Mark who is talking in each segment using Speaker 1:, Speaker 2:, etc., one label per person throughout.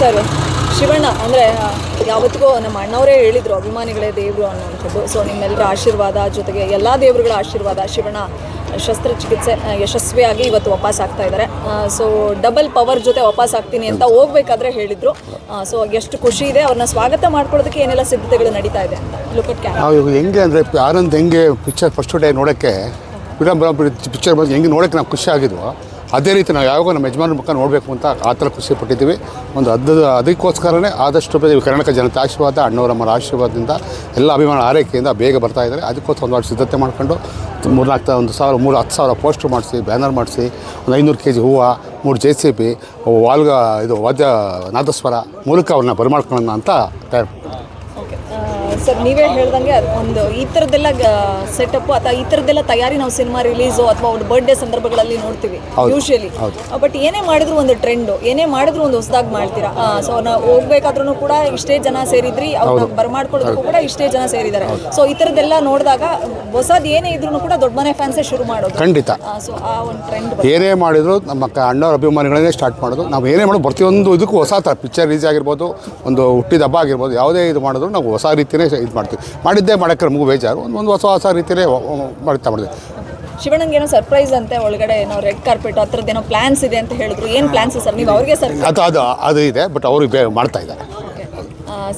Speaker 1: Sir, Shivanna, ಅಂದರೆ ಯಾವತ್ತಿಗೂ ನಮ್ಮ ಅಣ್ಣವರೇ ಹೇಳಿದರು ಅಭಿಮಾನಿಗಳೇ ದೇವರು ಅನ್ನುವಂಥದ್ದು. ಸೊ ನಿಮ್ಮೆಲ್ಲರ ಆಶೀರ್ವಾದ ಜೊತೆಗೆ ಎಲ್ಲ ದೇವರುಗಳ ಆಶೀರ್ವಾದ ಶಿವಣ್ಣ ಶಸ್ತ್ರಚಿಕಿತ್ಸೆ ಯಶಸ್ವಿಯಾಗಿ ಇವತ್ತು ವಾಪಸ್ ಆಗ್ತಾ ಇದ್ದಾರೆ. ಸೊ ಡಬಲ್ ಪವರ್ ಜೊತೆ ವಾಪಸ್ ಆಗ್ತೀನಿ ಅಂತ ಹೋಗ್ಬೇಕಾದ್ರೆ ಹೇಳಿದರು. ಸೊ ಎಷ್ಟು ಖುಷಿ ಇದೆ ಅವ್ರನ್ನ ಸ್ವಾಗತ ಮಾಡ್ಕೊಳ್ಳೋದಕ್ಕೆ ಏನೆಲ್ಲ ಸಿದ್ಧತೆಗಳು ನಡೀತಾ ಇದೆ ಅಂತ.
Speaker 2: ಹೆಂಗೆ ಅಂದರೆ ಆನಂದ್ ಹೆಂಗೆ ಪಿಕ್ಚರ್ ಫಸ್ಟ್ ಡೇ ನೋಡೋಕ್ಕೆ ಪಿಕ್ಚರ್ ಬಗ್ಗೆ ಹೆಂಗೆ ನೋಡೋಕ್ಕೆ ನಾವು ಖುಷಿ ಆಗಿದ್ವು ಅದೇ ರೀತಿ ನಾವು ಯಾವಾಗ ನಮ್ಮ ಯಜಮಾನ ಮುಖ ನೋಡಬೇಕು ಅಂತ ಆ ಥರ ಖುಷಿ ಪಟ್ಟಿದ್ದೀವಿ. ಒಂದು ಅದ ಅದಕ್ಕೋಸ್ಕರನೇ ಆದಷ್ಟು ಬೇಗ ಕರ್ನಾಟಕ ಜನತೆ ಆಶೀರ್ವಾದ, ಅಣ್ಣವರಮ್ಮರ ಆಶೀರ್ವಾದದಿಂದ ಎಲ್ಲ ಅಭಿಮಾನ ಆರೈಕೆಯಿಂದ ಬೇಗ ಬರ್ತಾ ಇದ್ದಾರೆ. ಅದಕ್ಕೋಸ್ಕರ ಒಂದು ಸಿದ್ಧತೆ ಮಾಡ್ಕೊಂಡು ಮೂರ್ನಾಲ್ಕು ಒಂದು ಸಾವಿರ ಮೂರು ಹತ್ತು ಸಾವಿರ ಪೋಸ್ಟ್ರ್ ಮಾಡಿಸಿ, ಬ್ಯಾನರ್ ಮಾಡಿಸಿ, ಒಂದು ಐನೂರು ಕೆ ಜಿ ಹೂವು, ಮೂರು ಜೆ ಸಿ ಬಿ ವಾಲ್ಗ ಇದು ವಾದ್ಯ ನಾದಸ್ವರ ಮೂಲಕ ಅವ್ರನ್ನ ಬರಮಾಡ್ಕೊಳ್ಳೋಣ ಅಂತ
Speaker 1: ಸರ್ ನೀವೇ ಹೇಳ್ದಂಗೆ ಒಂದು ಈ ಥರದ್ದೆಲ್ಲ ಸೆಟಪ್ ಅಥವಾ ಈ ಥರದ್ದೆಲ್ಲ ತಯಾರಿ ನಾವು ಸಿನಿಮಾ ರಿಲೀಸು ಅಥವಾ ಒಂದು ಬರ್ಡೇ ಸಂದರ್ಭಗಳಲ್ಲಿ ನೋಡ್ತೀವಿ ಯೂಶಲಿ ಬಟ್ ಏನೇ ಮಾಡಿದ್ರು ಒಂದು ಟ್ರೆಂಡ್ ಏನೇ ಮಾಡಿದ್ರು ಒಂದು ಹೊಸದಾಗಿ ಮಾಡ್ತೀರಾ. ಸೊ ನಾವು ಹೋಗ್ಬೇಕಾದ್ರೂ ಕೂಡ ಇಷ್ಟೇ ಜನ ಸೇರಿದ್ರಿ ಅವ್ರನ್ನ ಬರ್ಮಾಡ್ಕೊಳ್ಳೋದಕ್ಕೂ ಕೂಡ ಇಷ್ಟೇ ಜನ ಸೇರಿದ್ದಾರೆ. ಸೊ ಈ ಥರದ್ದೆಲ್ಲ ನೋಡಿದಾಗ ಹೊಸದು ಏನೇ ಇದ್ರೂ ಕೂಡ ದೊಡ್ಡ ಮನೆ ಫ್ಯಾನ್ಸೇ ಶುರು ಮಾಡೋದು.
Speaker 2: ಖಂಡಿತ.
Speaker 1: ಸೊ ಆ ಒಂದು ಟ್ರೆಂಡ್
Speaker 2: ಏನೇ ಮಾಡಿದ್ರು ನಮ್ಮ ಅಣ್ಣವ್ರ ಅಭಿಮಾನಿಗಳನ್ನೇ ಸ್ಟಾರ್ಟ್ ಮಾಡೋದು. ನಾವು ಏನೇ ಮಾಡೋದು ಪ್ರತಿಯೊಂದು ಇದಕ್ಕೂ ಹೊಸ ಥರ ಪಿಕ್ಚರ್ ರೀಸ್ ಆಗಿರ್ಬೋದು ಒಂದು ಹುಟ್ಟಿದ ಹಬ್ಬ ಆಗಿರ್ಬೋದು ಯಾವುದೇ ಇದು ಮಾಡಿದ್ರು ನಾವು ಹೊಸ ರೀತಿಯೇ ಇದು ಮಾಡ್ತೀವಿ. ಮಾಡಿದ್ದೇ ಮಾಡೋಕ್ಕೆ ನಮಗೂ ಬೇಜಾರು. ಒಂದು ಒಂದು ಹೊಸ ಹೊಸ ರೀತಿಯೇ ಮಾಡ್ತಾ
Speaker 1: ಮಾಡಿದೆ ಶಿವಣ್ಣಂಗೇನೋ ಸರ್ಪ್ರೈಸ್ ಅಂತೆ ಒಳಗಡೆ ಏನೋ ರೆಡ್ ಕಾರ್ಪೆಟ್ ಆ ಏನೋ ಪ್ಲಾನ್ಸ್ ಇದೆ ಅಂತ ಹೇಳಿದ್ರು. ಏನು ಪ್ಲ್ಯಾನ್ಸ್ ಸರ್? ನೀವು ಅವ್ರಿಗೆ ಸರ್
Speaker 2: ಅದು ಅದು ಅದು ಇದೆ ಬಟ್ ಅವರು ಬೇ ಮಾಡ್ತಾ ಇದ್ದಾರೆ.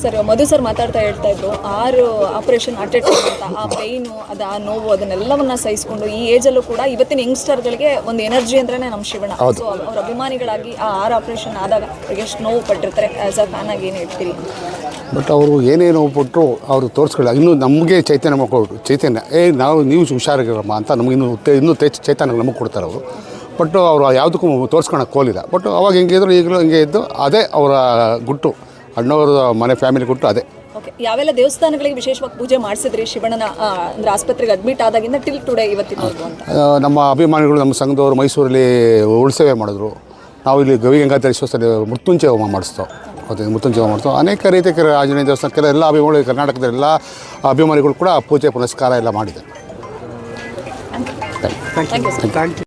Speaker 1: ಸರ್ ಮಧು ಸರ್ ಮಾತಾಡ್ತಾ ಹೇಳ್ತಾ ಇದ್ರು. ಆರು ಆಪರೇಷನ್ ಅಟೆಟ್ ಅಂತ. ಆ ಪೈನು ಅದು ಆ ನೋವು ಅದನ್ನೆಲ್ಲವನ್ನ ಸಹಿಸ್ಕೊಂಡು ಈ ಏಜಲ್ಲೂ ಕೂಡ ಇವತ್ತಿನ ಯಂಗ್ಸ್ಟರ್ಗಳಿಗೆ ಒಂದು ಎನರ್ಜಿ ಅಂದ್ರೆ ನಮ್ಮ ಶಿವಣ್ಣ. ಸೊ ಅವ್ರ ಅಭಿಮಾನಿಗಳಾಗಿ ಆ ಆರು ಆಪರೇಷನ್ ಆದಾಗ ಅವ್ರಿಗೆ ಎಷ್ಟು ನೋವು ಪಟ್ಟಿರ್ತಾರೆ. ಆಸ್ ಅ ಫ್ಯಾನ್ ಆಗಿ ಏನು ಹೇಳ್ತೀರಿ?
Speaker 2: ಬಟ್ ಅವರು ಏನೇ ನೋವು ಪಟ್ಟರು ಅವರು ತೋರಿಸ್ಕೊಳ್ಳ ಇನ್ನೂ ನಮಗೆ ಚೈತನ್ಯ ಮಕ್ಕಳು ಚೈತನ್ಯ ಏ ನಾವು ನೀವು ಹುಷಾರಾಗಿರಮ್ಮ ಅಂತ ನಮಗೆ ಇನ್ನೂ ಇನ್ನೂ ಚೈತನ್ಯ ನಮಗೆ ಕೊಡ್ತಾರೆ ಅವರು. ಬಟ್ ಅವರು ಯಾವುದಕ್ಕೂ ತೋರಿಸ್ಕೊಳಕ್ಕೆ ಕೋಲಿಲ್ಲ ಬಟ್ ಅವಾಗ ಹೆಂಗಿದ್ರು ಈಗಲೂ ಹಿಂಗೆ ಇದ್ದು ಅದೇ ಅವರ ಗುಟ್ಟು. ಅಣ್ಣವ್ರ ಮನೆ ಫ್ಯಾಮಿಲಿ ಕೊಟ್ಟು ಅದೇ.
Speaker 1: ಓಕೆ ಯಾವೆಲ್ಲ ದೇವಸ್ಥಾನಗಳಿಗೆ ವಿಶೇಷವಾಗಿ ಪೂಜೆ ಮಾಡಿಸಿದ್ರಿ ಶಿವಣ್ಣನ ಆ, ಅಂದ್ರೆ ಆಸ್ಪತ್ರೆಗೆ ಅಡ್ಮಿಟ್ ಆದಾಗಿಂದ ಟಿಲ್ ಟುಡೇ ಇವತ್ತಿನವರೆಗೂ ಅಂತ
Speaker 2: ಆ, ನಮ್ಮ ಅಭಿಮಾನಿಗಳು ನಮ್ಮ ಸಂಘದವರು ಮೈಸೂರಲ್ಲಿ ಉಳ್ಸೇವೆ ಮಾಡಿದ್ರು. ನಾವು ಇಲ್ಲಿ ಗವಿ ಗಂಗಾಧರ ವಿಶ್ವಸಲ್ಲಿ ಮೃತ್ಯುಂಜಯ ಹೋಮ ಮಾಡಿಸ್ತೋ ಮತ್ತು ಮೃತ್ಯುಂಜಯ ಹೋಮ ಮಾಡಿಸ್ತೋ ಅನೇಕ ರೀತಿಯ ಕೆಲ ಆಂಜನೇಯ ದೇವಸ್ಥಾನ ಕೆಲ ಎಲ್ಲ ಅಭಿಮಾನಿಗಳು ಕರ್ನಾಟಕದ ಎಲ್ಲ ಅಭಿಮಾನಿಗಳು ಕೂಡ ಪೂಜೆ ಪುನಸ್ಕಾರ ಎಲ್ಲ ಮಾಡಿದ್ದಾರೆ.
Speaker 1: Thank you
Speaker 2: thank you